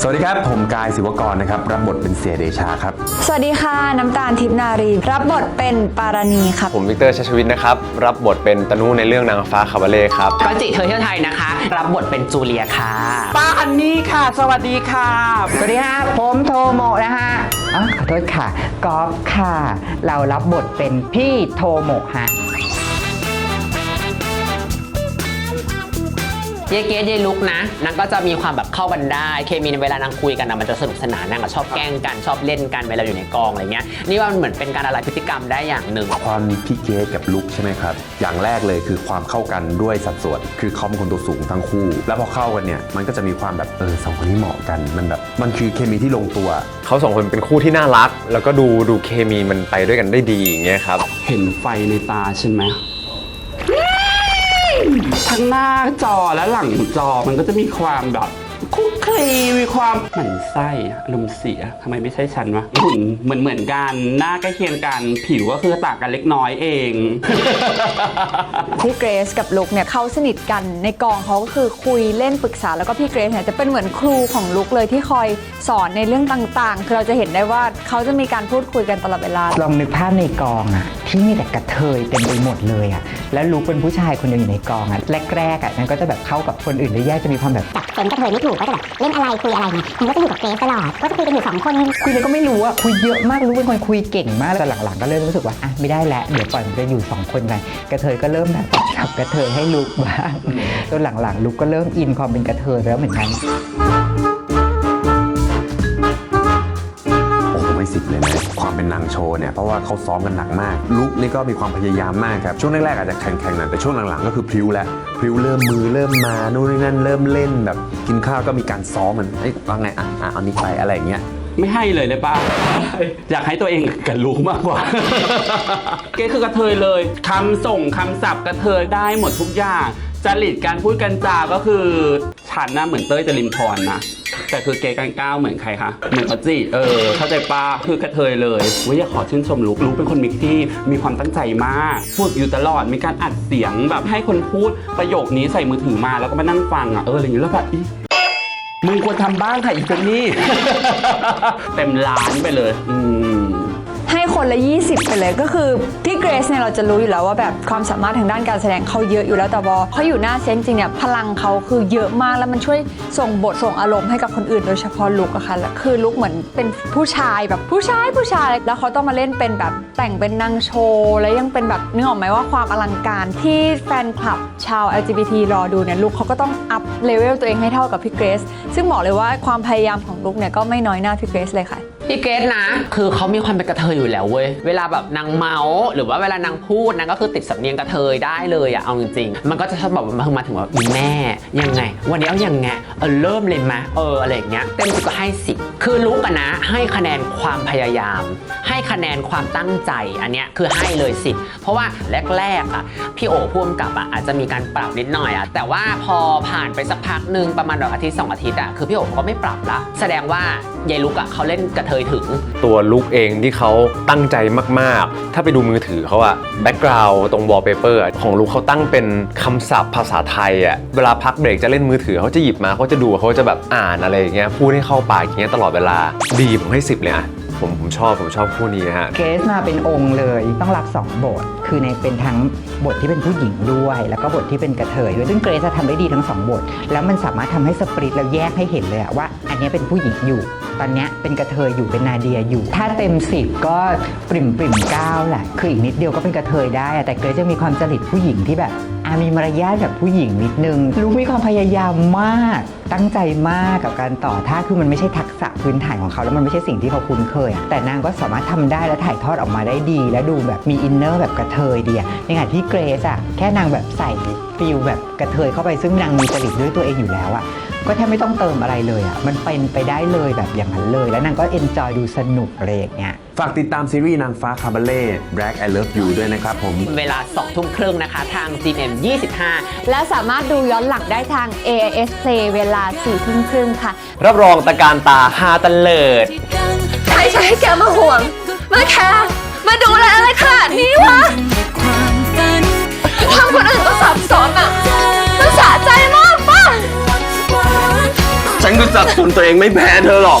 สวัสดีครับ ผมกายศิวกรนะครับ รับบทเป็นเสียเดชาครับ สวัสดีค่ะ น้ำตาลทิพย์นารี รับบทเป็นปารณีครับ ผมวิกเตอร์ชัชวิทย์นะครับ รับบทเป็นตะนุในเรื่องนางฟ้าคาบาเล่ครับก็จิเธอเที่ยวไทยนะคะ รับบทเป็นจูเลียค่ะป้าอันนี้ค่ะ สวัสดีค่ะสวัสดีฮะผมโทโมะนะฮะอ๋อขอโทษค่ะกอล์ฟค่ะ เรารับบทเป็นพี่โทโมะฮะ เยเกสเยลุกนะนางก็จะมีความแบบเข้ากันได้ เคมีในเวลานางคุยกันนะมันจะสนุกสนานนางก็ชอบแกล้งกันชอบเล่นกันเวลาอยู่ในกองอะไรเงี้ยนี่ว่ามันเหมือนเป็นการอะไรพฤติกรรมได้อย่างหนึ่ง ความพี่เกดกับลุกใช่ไหมครับ อย่างแรกเลยคือความเข้ากันด้วยสัดส่วน คือเขาเป็นคนตัวสูงทั้งคู่ แล้วพอเข้ากันเนี่ยมันก็จะมีความแบบเออสองคนนี้เหมาะกันมันแบบมันคือเคมีที่ลงตัว เขาสองคนเป็นคู่ที่น่ารัก แล้วก็ดูดูเคมีมันไปด้วยกันได้ดีอย่างเงี้ยครับ เห็นไฟในตาใช่ไหม ทั้งหน้าจอและหลังจอมันก็จะมีความแบบคุกคลีมีความหมั่นไส้อะอารมณ์เสียทำไมไม่ใช่ฉันวะหุ่นเหมือนเหมือนกันหน้าใกล้เคียงกัน ผิวก็คือต่างกันเล็กน้อยเอง พี่เกรซกับลุกเนี่ยเขาสนิทกันในกองเขาก็คือคุยเล่นปรึกษาแล้วก็พี่เกรซเนี่ยจะเป็นเหมือนครูของลุกเลยที่คอยสอนในเรื่องต่างๆ คือเราจะเห็นได้ว่าเขาจะมีการพูดคุยกันตลอดเวลา ลองนึกภาพในกองอะที่มีแต่กระเทยเต็มไปหมดเลยอะแล้วลูกเป็นผู้ชายคนเดียวอยู่ในกองอะแรกๆอะนั่นก็จะแบบเข้ากับคนอื่นได้ยากจะมีความแบบแบบเป็นกระเทยไม่ถูกก็จะแบบเล่นอะไรคุยอะไรเนี่ยมันก็จะอยู่กับเกรซตลอด ก็จะคุยกันอยู่สองคนคุยเลยก็ไม่รู้อะคุยเยอะมากรู้เป็นคนคุยเก่งมากแต่หลังๆ ก็เริ่มรู้สึกว่าอะไม่ได้แล้วเดี๋ยวปล่อยมันจะอยู่สองคนกันกระเทยก็เริ่มแบบจับกระเทยให้ลูกบ้างจนหลังๆลูกก็เริ่มอินความเป็นกระเทยแล้วเหมือนกัน ความเป็นนางโชว์เนี่ยเพราะว่าเขาซ้อมกันหนักมาก ลุกนี่ก็มีความพยายามมากครับช่วงแรกๆอาจจะแข็งๆหน่อยแต่ช่วงหลังๆก็คือพริ้วแล้วพริ้วเริ่มมือเริ่มมานู่นนี่นั่นเริ่มเล่นแบบกินข้าวก็มีการซ้อมมันเอ้ว่าไงอะอะเอานี้ไปอะไรอย่างเงี้ยไม่ให้เลยเลยป้าอยากให้ตัวเองกับรู้มากกว่า เก๋คือกระเทยเลยคำส่งคำศัพท์กระเทยได้หมดทุกอย่าง จริตการพูดกันจาก็คือฉันน่ะเหมือนเต้ยจรินพรนะ แต่คือเกย์กันก้าวเหมือนใครคะ เหมือนออจิเออ เข้าใจป้าคือกระเทยเลยเว้ยอยากขอชื่นชมลูกลูกเป็นคนมีที่มีความตั้งใจมาก ฝึกอยู่ตลอดมีการอัดเสียงแบบให้คนพูดประโยคนี้ใส่มือถือมาแล้วก็มานั่งฟังอะเอออะไรอย่างเงี้ยแล้วแบบอีมึงควรทำบ้างค่ะอีเจนนี่ เต็มล้านไปเลย อืม คนละ 20 ไปเลยก็คือพี่เกรซเนี่ยเราจะรู้อยู่แล้วว่าแบบความสามารถทางด้านการแสดงเขาเยอะอยู่แล้วแต่พอเขาอยู่หน้าเซนจริงเนี่ยพลังเขาคือเยอะมากแล้วมันช่วยส่งบทส่งอารมณ์ให้กับคนอื่น โดยเฉพาะลุกอะค่ะแล้วคือลุกเหมือนเป็นผู้ชายแบบผู้ชายผู้ชาย แล้วเขาต้องมาเล่นเป็นแบบแต่งเป็นนางโชว์แล้วยังเป็นแบบนึกออกไหมว่าความอลังการที่แฟนคลับชาว LGBT รอดูเนี่ยลุกเขาก็ต้องอัพเลเวลตัวเองให้เท่ากับพี่เกรซซึ่งบอกเลยว่าความพยายามของลุกเนี่ยก็ไม่น้อยหน้าพี่เกรซเลยค่ะ พี่เกสนะ คือเขามีความเป็นกระเทยอยู่แล้วเว้ย เวลาแบบนางเมาส์หรือว่าเวลานางพูดนางก็คือติดสำเนียงกระเทยได้เลยอะเอาจริงๆ มันก็จะชอบแบบมามาถึงว่าอีแม่ ยังไง วันนี้เอายังไง เออเริ่มเลยไหมเอออะไรอย่างเงี้ย เต็มสิบก็ให้สิบคือลุกอะนะ ให้คะแนนความพยายาม ให้คะแนนความตั้งใจอันเนี้ยคือให้เลยสิบเพราะว่าแรกๆอะพี่โอพ่วงกับอะอาจจะมีการปรับนิดหน่อยอะแต่ว่าพอผ่านไปสักพักหนึ่งประมาณดอกอาทิตย์สองอาทิตย์อะคือพี่โอก็ไม่ปรับละแสดงว่า ยายลุกอะเขาเล่นกระเทยถึง ตัวลุกเองที่เขาตั้งใจมาก ๆ ถ้าไปดูมือถือเขาอะแบ็กกราวด์ตรงวอลเปเปอร์ของลุกเขาตั้งเป็นคำศัพท์ภาษาไทยอะเวลาพักเบรกจะเล่นมือถือเขาจะหยิบมาเขาจะดูเขาจะแบบอ่านอะไรอย่างเงี้ยพูดให้เข้าปากอย่างเงี้ยตลอดเวลา ดีผมให้สิบเลยอะผมผมชอบผมชอบคู่นี้นะฮะเกสมาเป็นองค์เลยต้องรับสองบท คือในเป็นทั้งบทที่เป็นผู้หญิงด้วย แล้วก็บทที่เป็นกระเทยด้วยซึ่งเกรซจะทำได้ดีทั้งสองบท แล้วมันสามารถทำให้สปริตแล้วแยกให้เห็นเลยอะว่า อันเนี้ยเป็นผู้หญิงอยู่ต อนเนี้ยเป็นกระเทยอยู่เป็นนาเดียอยู่ ถ้าเต็ม10ก็ปริ่มปริ่มเก้าแหละคืออีกนิดเดียวก็เป็นกระเทยได้อะแต่เกรซจะมีความจริตผู้หญิงที่แบบอามีมารยาทแบบผู้หญิงนิดนึงลูกมีความพยายามมากตั้งใจมากกับการต่อท่าคือมันไม่ใช่ทักษะพื้นฐานของเขาแล้วมันไม่ใช่สิ่งที่เขาคุ้นเคย แต่นางก็สามารถทำได้และถ่ายทอดออกมาได้ดี และดูแบบมีอินเนอร์แบบกระเทยดีอะในขณะที่เกรซอะแค่นางแบบใส่ฟิลแบบ กระเทยเข้าไปซึ่งนางมีจริตด้วยตัวเองอยู่แล้วอะก็แทบไม่ต้องเติมอะไรเลยอะมันเป็นไปได้เลยแบบอย่างนั้นเลย แล้วนางก็เอนจอยดูสนุกอะไรอย่างเงี้ย ฝากติดตามซีรีส์นางฟ้าคาบาเล่ Black I Love You ด้วยนะครับผม เวลา2ทุ่มครึ่งนะคะ ทาง GM 25 และสามารถดูย้อนหลังได้ทาง AIS Play เวลา4ทุ่มครึ่งค่ะ รับรองตะการตาฮาตะเลิด ใครจะให้แกมาห่วง มาแคร์มาดูแลอะไรขนาดนี้วะทำคนอื่นก็สับสนอะมันสะใจมากป่ะ ฉันก็จับทนตัวเองไม่แพ้เธอหรอก